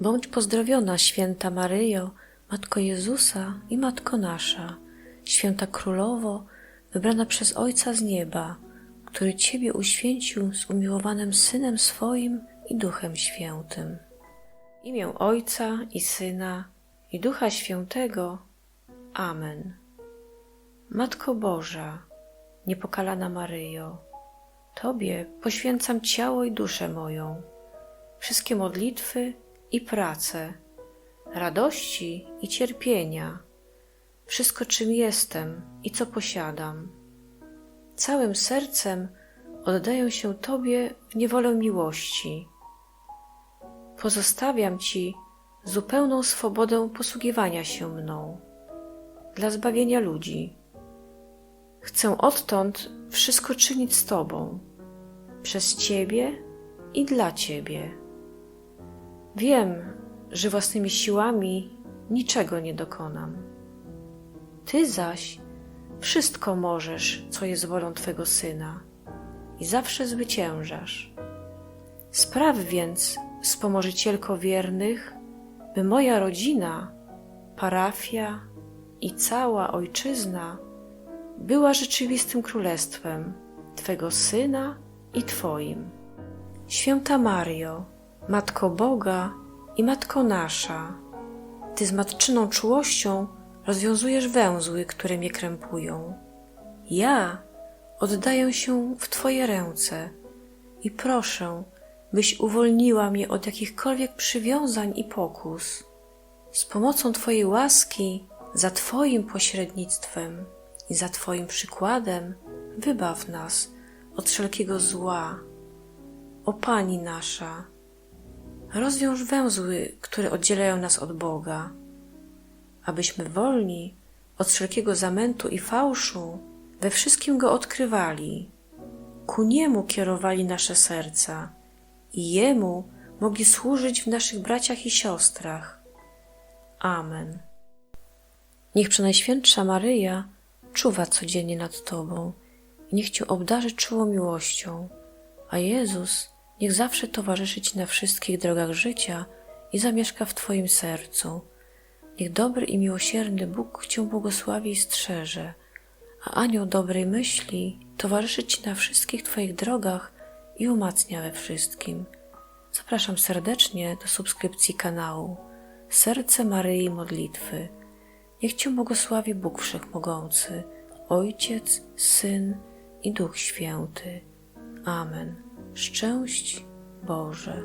Bądź pozdrowiona, święta Maryjo, Matko Jezusa i Matko nasza, święta Królowo, wybrana przez Ojca z nieba, który Ciebie uświęcił z umiłowanym Synem swoim i Duchem Świętym. W imię Ojca i Syna i Ducha Świętego. Amen. Matko Boża, niepokalana Maryjo, Tobie poświęcam ciało i duszę moją, wszystkie modlitwy i prace, radości i cierpienia, wszystko czym jestem i co posiadam. Całym sercem oddaję się Tobie w niewolę miłości. Pozostawiam Ci zupełną swobodę posługiwania się mną dla zbawienia ludzi. Chcę odtąd wszystko czynić z Tobą, przez Ciebie i dla Ciebie. Wiem, że własnymi siłami niczego nie dokonam. Ty zaś wszystko możesz, co jest wolą Twego Syna i zawsze zwyciężasz. Spraw więc, wspomożycielko wiernych, by moja rodzina, parafia i cała ojczyzna była rzeczywistym królestwem Twego Syna i Twoim. Święta Mario, Matko Boga i Matko nasza, Ty z matczyną czułością rozwiązujesz węzły, które mnie krępują. Ja oddaję się w Twoje ręce i proszę, byś uwolniła mnie od jakichkolwiek przywiązań i pokus. Z pomocą Twojej łaski, za Twoim pośrednictwem i za Twoim przykładem, wybaw nas od wszelkiego zła. O Pani nasza, rozwiąż węzły, które oddzielają nas od Boga, abyśmy wolni od wszelkiego zamętu i fałszu we wszystkim Go odkrywali, ku Niemu kierowali nasze serca i Jemu mogli służyć w naszych braciach i siostrach. Amen. Niech Przenajświętsza Maryja czuwa codziennie nad Tobą i niech Cię obdarzy czułą miłością, a Jezus niech zawsze towarzyszy Ci na wszystkich drogach życia i zamieszka w Twoim sercu. Niech dobry i miłosierny Bóg Cię błogosławi i strzeże, a anioł dobrej myśli towarzyszy Ci na wszystkich Twoich drogach i umacnia we wszystkim. Zapraszam serdecznie do subskrypcji kanału Serce Maryi Modlitwy. Niech Cię błogosławi Bóg Wszechmogący, Ojciec, Syn i Duch Święty. Amen. Szczęść Boże.